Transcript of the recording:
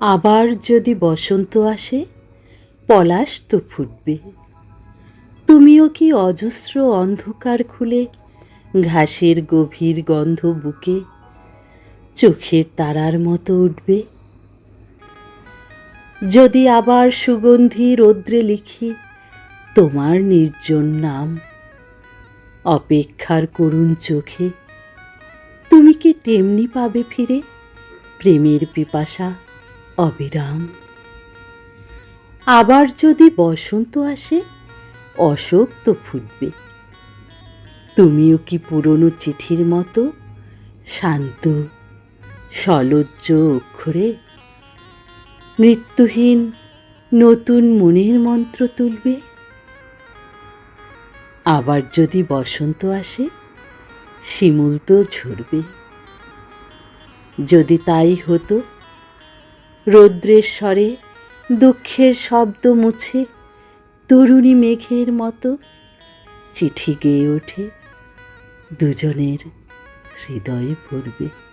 আবার যদি বসন্ত আসে, পলাশ তো ফুটবে। তুমিও কি অজস্র অন্ধকার খুলে ঘাসের গভীর গন্ধ বুকে চোখের তারার মতো উঠবে? যদি আবার সুগন্ধি রৌদ্রে লিখি তোমার নির্জন নাম, অপেক্ষার করুণ চোখে, তুমি কি তেমনি পাবে ফিরে প্রেমের পিপাসা? অবিরাম। আবার যদি বসন্ত আসে, অশোক তো ফুটবে। তুমিও কি পুরনো চিঠির মতো শান্ত, সলজ্জ অক্ষরে মৃত্যুহীন নতুন মনের মন্ত্র তুলবে? আবার যদি বসন্ত আসে, শিমুল তো ঝরবে। যদি তাই হতো রৌদ্রের স্বরে দুঃখের শব্দ মুছে তরুণী মেঘের মতো চিঠি গেয়ে ওঠে দুজনের হৃদয়ে ভরবে।